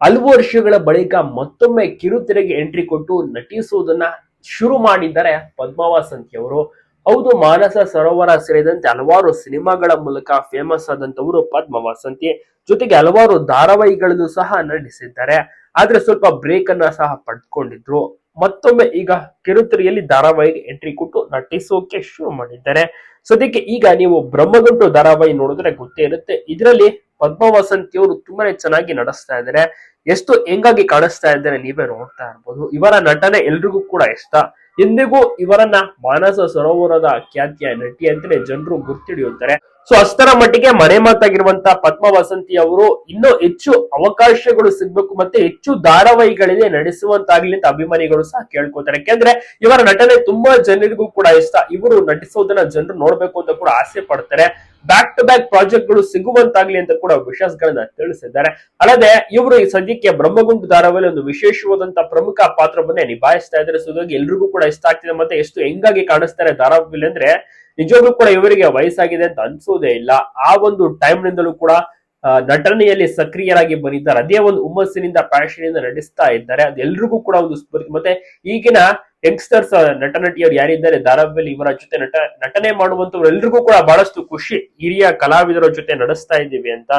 ಹಲವು ವರ್ಷಗಳ ಬಳಿಕ ಮತ್ತೊಮ್ಮೆ ಕಿರುತೆರೆಗೆ ಎಂಟ್ರಿ ಕೊಟ್ಟು ನಟಿಸುವುದನ್ನ ಶುರು ಮಾಡಿದ್ದಾರೆ ಪದ್ಮಾವಾಸಂತಿಯವರು ಹೌದು, ಮಾನಸ ಸರೋವರ ಸೇರಿದಂತೆ ಹಲವಾರು ಸಿನಿಮಾಗಳ ಮೂಲಕ ಫೇಮಸ್ ಆದಂತವರು ಪದ್ಮವಾಸಂತಿ. ಜೊತೆಗೆ ಹಲವಾರು ಧಾರಾವಾಹಿಗಳಲ್ಲೂ ಸಹ ನಟಿಸಿದ್ದಾರೆ. ಆದ್ರೆ ಸ್ವಲ್ಪ ಬ್ರೇಕ್ ಅನ್ನ ಸಹ ಪಡ್ಕೊಂಡಿದ್ರು. ಮತ್ತೊಮ್ಮೆ ಈಗ ಕಿರುತೆರೆಯಲ್ಲಿ ಧಾರಾವಾಹಿಗೆ ಎಂಟ್ರಿ ಕೊಟ್ಟು ನಟಿಸೋಕೆ ಶುರು ಮಾಡಿದ್ದಾರೆ. ಸದ್ಯಕ್ಕೆ ಈಗ ನೀವು ಬ್ರಹ್ಮಗಂಟು ಧಾರಾವಾಹಿ ನೋಡಿದ್ರೆ ಗೊತ್ತೇ ಇರುತ್ತೆ. ಇದರಲ್ಲಿ ಪದ್ಮವಸಂತಿ ಅವರು ತುಂಬಾನೇ ಚೆನ್ನಾಗಿ ನಡೆಸ್ತಾ ಇದ್ದಾರೆ. ಎಷ್ಟು ಹೆಂಗಾಗಿ ಕಾಣಿಸ್ತಾ ಇದ್ದಾರೆ ನೀವೇ ನೋಡ್ತಾ ಇರ್ಬೋದು. ಇವರ ನಟನೆ ಎಲ್ರಿಗೂ ಕೂಡ ಇಷ್ಟ. ಎಂದಿಗೂ ಇವರನ್ನ ಮಾನಸ ಸರೋವರದ ಖ್ಯಾತಿಯ ನಟಿ ಅಂತಲೇ ಜನರು ಗುರ್ತಿಡಿಯುತ್ತಾರೆ ಸೊ ಅಷ್ಟರ ಮಟ್ಟಿಗೆ ಮನೆ ಮಾತಾಗಿರುವಂತ ಪದ್ಮ ವಸಂತಿ ಅವರು ಇನ್ನೂ ಹೆಚ್ಚು ಅವಕಾಶಗಳು ಸಿಗ್ಬೇಕು ಮತ್ತೆ ಹೆಚ್ಚು ಧಾರಾವಾಹಿಗಳಿಗೆ ನಡೆಸುವಂತಾಗ್ಲಿ ಅಂತ ಅಭಿಮಾನಿಗಳು ಸಹ ಕೇಳ್ಕೊತಾರೆ. ಯಾಕೆಂದ್ರೆ ಇವರ ನಟನೆ ತುಂಬಾ ಜನರಿಗೂ ಕೂಡ ಇಷ್ಟ. ಇವರು ನಟಿಸೋದನ್ನ ಜನರು ನೋಡ್ಬೇಕು ಅಂತ ಕೂಡ ಆಸೆ ಪಡ್ತಾರೆ. ಬ್ಯಾಕ್ ಟು ಬ್ಯಾಕ್ ಪ್ರಾಜೆಕ್ಟ್ಗಳು ಸಿಗುವಂತಾಗ್ಲಿ ಅಂತ ಕೂಡ ವಿಶ್ವಾಸಗಳನ್ನ ತಿಳಿಸಿದ್ದಾರೆ. ಅಲ್ಲದೆ ಇವರು ಈ ಸದ್ಯಕ್ಕೆ ಬ್ರಹ್ಮಗುಂಡು ಧಾರಾವಾಹಿಯಲ್ಲಿ ಒಂದು ವಿಶೇಷವಾದಂತಹ ಪ್ರಮುಖ ಪಾತ್ರವನ್ನೇ ನಿಭಾಯಿಸ್ತಾ ಇದ್ದಾರೆ. ಸೊ ಹಾಗಾಗಿ ಎಲ್ರಿಗೂ ಕೂಡ ಇಷ್ಟ ಆಗ್ತಿದೆ. ಮತ್ತೆ ಎಷ್ಟು ಹೆಂಗಾಗಿ ಕಾಣಿಸ್ತಾರೆ ಧಾರಾವಾಹಿಲಿ ಅಂದ್ರೆ ನಿಜವಾಗ್ಲೂ ಕೂಡ ಇವರಿಗೆ ವಯಸ್ಸಾಗಿದೆ ಅಂತ ಅನ್ಸೋದೇ ಇಲ್ಲ. ಆ ಒಂದು ಟೈಮ್ ನಿಂದಲೂ ಕೂಡ ನಟನೆಯಲ್ಲಿ ಸಕ್ರಿಯರಾಗಿ ಬಂದಿದ್ದಾರೆ. ಅದೇ ಒಂದು ಹುಮ್ಮಸ್ಸಿನಿಂದ ಪ್ಯಾಷನ್ ಇಂದ ನಡೆಸ್ತಾ ಇದ್ದಾರೆ. ಅದು ಎಲ್ರಿಗೂ ಕೂಡ ಒಂದು ಸ್ಫೂರ್ತಿ. ಮತ್ತೆ ಈಗಿನ ಯಂಗ್ಸ್ಟರ್ಸ್ ನಟ ನಟಿಯರು ಯಾರಿದ್ದಾರೆ ಧಾರಾವಾಹಿಯಲ್ಲಿ ಇವರ ಜೊತೆ ನಟ, ನಟನೆ ಮಾಡುವಂತವ್ರು ಎಲ್ರಿಗೂ ಕೂಡ ಬಹಳಷ್ಟು ಖುಷಿ. ಹಿರಿಯ ಕಲಾವಿದರ ಜೊತೆ ನಡೆಸ್ತಾ ಇದ್ದೀವಿ ಅಂತ